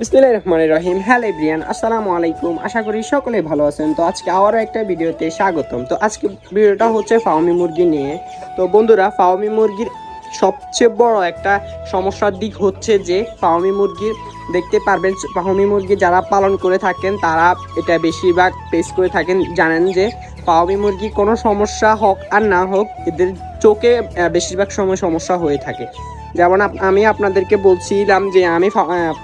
বিসমিল্লাহির রহমানির রহিম hello Brian আসসালামু আলাইকুম। আশা করি সকলেই ভালো আছেন। তো আজকে আবারও একটা ভিডিওতে স্বাগতম। তো আজকে ভিডিওটা হচ্ছে ফাওমি মুরগি নিয়ে। তো বন্ধুরা, ফাওমি মুরগির সবচেয়ে বড় একটা সমস্যার দিক হচ্ছে যে, ফাওমি মুরগির দেখতে পারবেন, ফাওমি মুরগি যারা পালন করে থাকেন, তারা এটা বেশিরভাগ ফেস করে থাকেন। জানেন যে, ফাওমি মুরগি কোনো সমস্যা হোক আর না হোক, এদের চোখে বেশিরভাগ সময় সমস্যা হয়ে থাকে। যেমন আমি আপনাদেরকে বলছিলাম যে আমি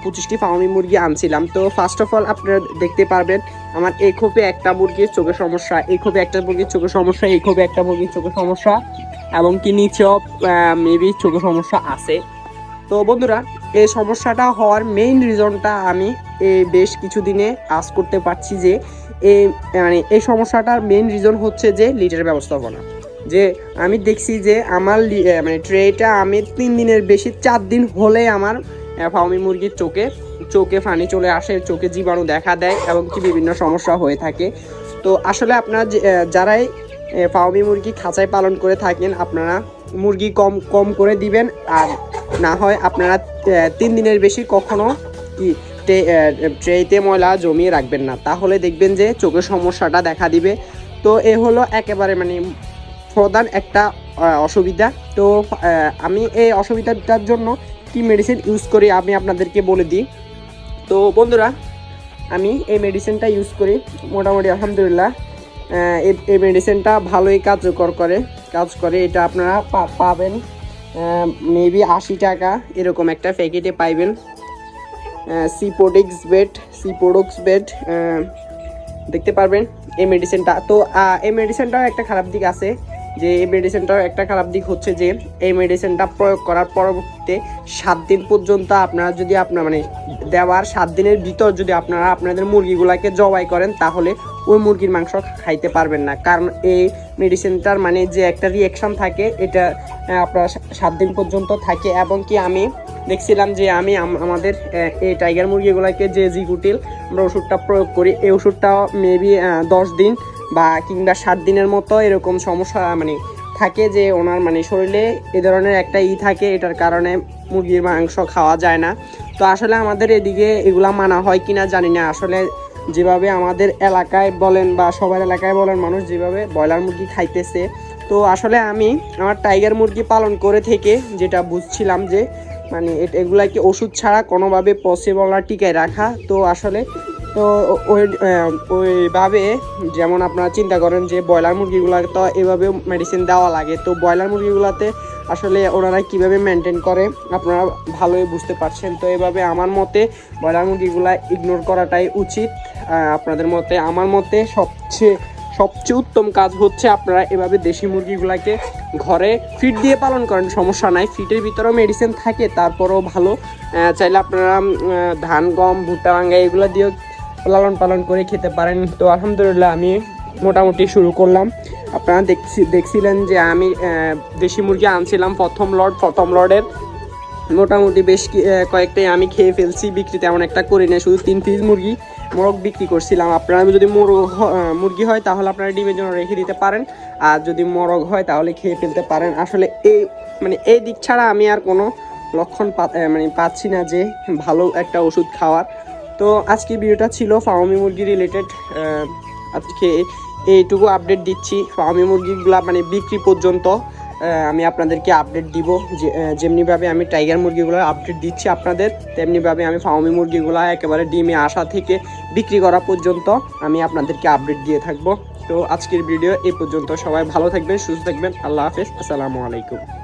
পঁচিশটি ফার্মি মুরগি আনছিলাম। তো ফার্স্ট অফ অল আপনারা দেখতে পারবেন, আমার এই খোপে একটা মুরগির চোখের সমস্যা, এই খোপে একটা মুরগির চোখের সমস্যা, এই খোপে একটা মুরগির চোখের সমস্যা, এবং কি নিচেও মেবি চোখের সমস্যা আছে। তো বন্ধুরা, এই সমস্যাটা হওয়ার মেইন রিজনটা আমি এই বেশ কিছুদিনে আজ করতে পারছি যে, এই মানে এই সমস্যাটার মেইন রিজন হচ্ছে যে লিটার ব্যবস্থাপনা। যে আমি দেখছি যে আমার মানে ট্রেটা আমি তিন দিনের বেশি, চার দিন হলে আমার ফার্মি মুরগির চোখে চোখে ফানি চলে আসে, চোখে জীবাণু দেখা দেয় এবং কি বিভিন্ন সমস্যা হয়ে থাকে। তো আসলে আপনারা যারাই ফার্মি মুরগি খাঁচায় পালন করে থাকেন, আপনারা মুরগি কম কম করে দিবেন। আর না হয় আপনারা তিন দিনের বেশি কখনো কি ট্রেতে ময়লা জমিয়ে রাখবেন না। তাহলে দেখবেন যে চোখের সমস্যাটা দেখা দিবে। তো এ হলো একেবারে মানে প্রধান একটা অসুবিধা। তো আমি এই অসুবিধাটার জন্য কি মেডিসিন ইউজ করি আমি আপনাদেরকে বলে দিই। তো, বন্ধুরা, আমি এই মেডিসিনটা ইউজ করি। মোটামুটি আলহামদুলিল্লাহ এই- মেডিসিনটা ভালোই কার্যকর করে, কাজ করে। এটা আপনারা পাবেন মেবি আশি টাকা এরকম একটা প্যাকেটে পাইবেন। সিপোডিক্স বেড সিপোডক্স বেড দেখতে পারবেন এই মেডিসিনটা তো এই মেডিসিনটাও একটা খারাপ দিক আছে। যে এই মেডিসিনটাও একটা খারাপ দিক হচ্ছে যে, এই মেডিসিনটা প্রয়োগ করার পরবর্তীতে সাত দিন পর্যন্ত আপনারা যদি আপনার মানে দেওয়ার সাত দিনের ভিতর যদি আপনারা আপনাদের মুরগিগুলোকে জবাই করেন, তাহলে ওই মুরগির মাংস খাইতে পারবেন না। কারণ এই মেডিসিনটার মানে যে একটা রিয়াকশন থাকে, এটা আপনার সাত দিন পর্যন্ত থাকে। এবং কি আমি দেখছিলাম যে আমি আমাদের এই টাইগার মুরগিগুলোকে যে জিগুটিল আমরা ওষুধটা প্রয়োগ করি, এই ওষুধটা মেবি দশ দিন বা কিংবা সাত দিনের মতো এরকম সমস্যা মানে থাকে যে ওনার মানে শরীরে এ ধরনের একটা ই থাকে, এটার কারণে মুরগির মাংস খাওয়া যায় না। তো আসলে আমাদের এদিকে এগুলা মানা হয় কিনা জানি না। আসলে যেভাবে আমাদের এলাকায় বলেন বা সবার এলাকায় বলেন, মানুষ যেভাবে ব্রয়লার মুরগি খাইতেছে। তো আসলে আমি আমার টাইগার মুরগি পালন করে থেকে যেটা বুঝছিলাম যে মানে এগুলাকে ওষুধ ছাড়া কোনোভাবে পসিবল না, টিকায় রাখা। তো আসলে তো ওই ওইভাবে যেমন আপনারা চিন্তা করেন যে ব্রয়লার মুরগিগুলোকে তো এভাবে মেডিসিন দেওয়া লাগে, তো ব্রয়লার মুরগিগুলোতে আসলে ওনারা কীভাবে মেনটেন করে আপনারা ভালোই বুঝতে পারছেন। তো এভাবে আমার মতে ব্রয়লার মুরগিগুলা ইগনোর করাটাই উচিত। আপনাদের মতে, আমার মতে সবচেয়ে সবচেয়ে উত্তম কাজ হচ্ছে আপনারা এভাবে দেশি মুরগিগুলাকে ঘরে ফিট দিয়ে পালন করেন, সমস্যা নাই। ফিটের ভিতরেও মেডিসিন থাকে, তারপরেও ভালো। চাইলে আপনারা ধান, গম, ভুট্টা, ভাঙ্গা, এগুলো দিয়েও লালন পালন করে খেতে পারেন। তো আলহামদুলিল্লাহ আমি মোটামুটি শুরু করলাম। আপনারা দেখছি, দেখছিলেন যে আমি দেশি মুরগি আনছিলাম প্রথম লট প্রথম লটের মোটামুটি বেশ কয়েকটাই আমি খেয়ে ফেলছি, বিক্রি তেমন একটা করি না শুধু তিন পিস মুরগি, মোরগ বিক্রি করছিলাম। আপনারা যদি মোরগ মুরগি হয়, তাহলে আপনারা ডিমের জন্য রেখে দিতে পারেন। আর যদি মোরগ হয়, তাহলে খেয়ে ফেলতে পারেন। আসলে এই মানে এই দিক ছাড়া আমি আর কোনো লক্ষণ মানে পাচ্ছি না যে ভালো একটা ওষুধ খাওয়ার। তো আজকে ভিডিওটা ছিল ফার্মি মুরগি রিলেটেড আজকে এইটুকু আপডেট দিচ্ছি। ফার্মি মুরগিগুলা মানে বিক্রি পর্যন্ত আমি আপনাদেরকে আপডেট দিব। যেমনিভাবে আমি টাইগার মুরগিগুলো আপডেট দিচ্ছি আপনাদের, তেমনিভাবে আমি ফার্মি মুরগিগুলো একেবারে ডিমে আসা থেকে বিক্রি করা পর্যন্ত আমি আপনাদেরকে আপডেট দিয়ে থাকব। তো আজকের ভিডিও এই পর্যন্ত সবাই ভালো থাকবেন, সুস্থ থাকবেন। আল্লাহ হাফেজ, আসসালামু আলাইকুম।